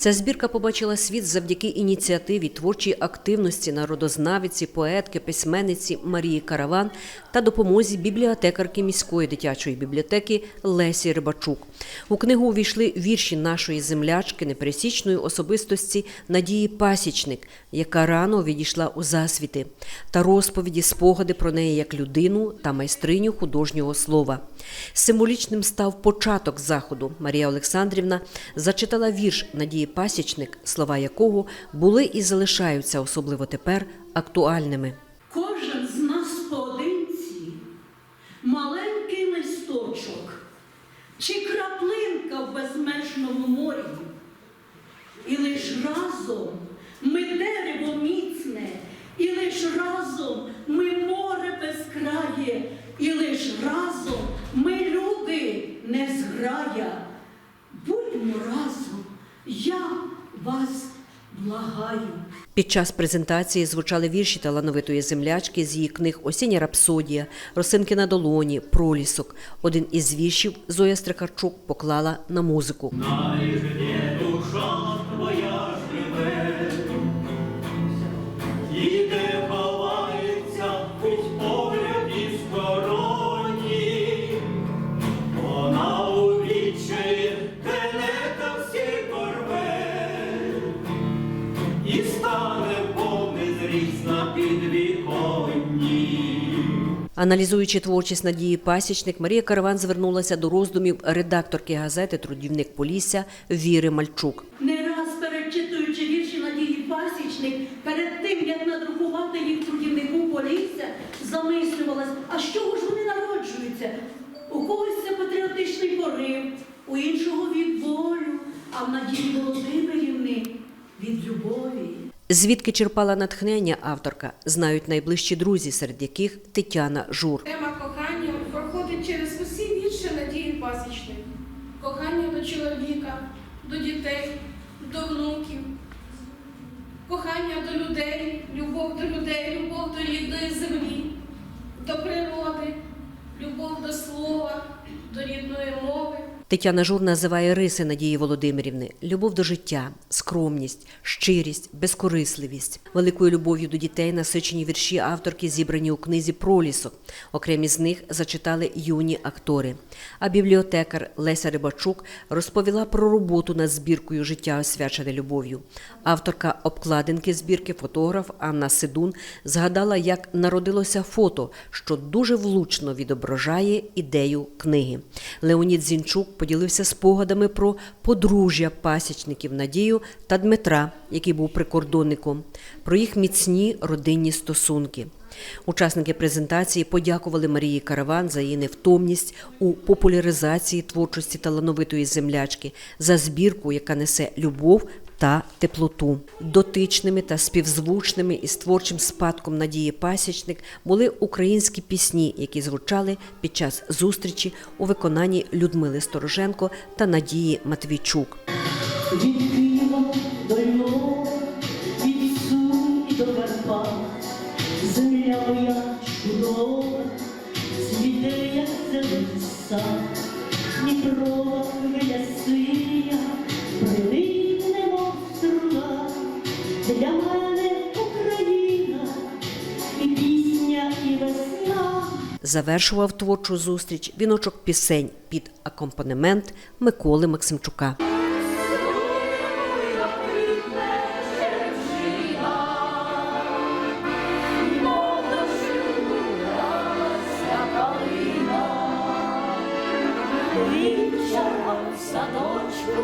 Ця збірка побачила світ завдяки ініціативі творчій активності народознавиці, поетки, письменниці Марії Караван та допомозі бібліотекарки міської дитячої бібліотеки Лесі Рибачук. У книгу увійшли вірші нашої землячки, непересічної особистості Надії Пасічник, яка рано відійшла у засвіти, та розповіді, спогади про неї як людину та майстриню художнього слова. Символічним став початок заходу. Марія Олександрівна зачитала вірш Надії Пасічник, слова якого були і залишаються, особливо тепер, актуальними. Кожен з нас поодинці маленький листочок чи краплинка в безмежному морі. І лиш разом ми дерево міцне, і лиш разом ми море безкрає, і лиш разом ми люди не зграя. Будьмо разом, я вас благаю. Під час презентації звучали вірші талановитої землячки з її книг Осіння рапсодія, Росинки на долоні, Пролісок. Один із віршів Зоя Стрихарчук поклала на музику. Душа твоя живе, на підвіконні. Аналізуючи творчість Надії Пасічник, Марія Караван звернулася до роздумів редакторки газети Трудівник Полісся Віри Мальчук. Не раз перечитуючи вірші Надії Пасічник, перед тим як надрукувати їх трудівнику Полісся, замислювалась, а з чого ж вони народжуються? У когось це патріотичний порив, у іншого від болю, а в Надії Володимирівни від любові. Звідки черпала натхнення авторка, знають найближчі друзі, серед яких Тетяна Жур. Тема кохання проходить через усі вірші Надії Пасічник. Кохання до чоловіка, до дітей, до внуків, кохання до людей, любов до людей, любов до рідної землі, до природи, любов до слова, до рідної мови. Тетяна Жур називає риси Надії Володимирівни: любов до життя, скромність, щирість, безкорисливість. Великою любов'ю до дітей насичені вірші авторки зібрані у книзі Пролісок. Окремі з них зачитали юні актори. А бібліотекар Леся Рибачук розповіла про роботу над збіркою життя освячене любов'ю. Авторка обкладинки збірки, фотограф Анна Сидун згадала, як народилося фото, що дуже влучно відображає ідею книги. Леонід Зінчук поділився спогадами про подружжя пасічників Надію та Дмитра, який був прикордонником, про їх міцні родинні стосунки. Учасники презентації подякували Марії Караван за її невтомність у популяризації творчості талановитої землячки, за збірку, яка несе любов та теплоту. Дотичними та співзвучними із творчим спадком Надії Пасічник були українські пісні, які звучали під час зустрічі у виконанні Людмили Стороженко та Надії Матвійчук. Земля моя чудова, цвіте, як зелений сад, Дніпрова Завершував творчу зустріч віночок пісень під акомпанемент Миколи Максимчука. Вівчарка в садочку,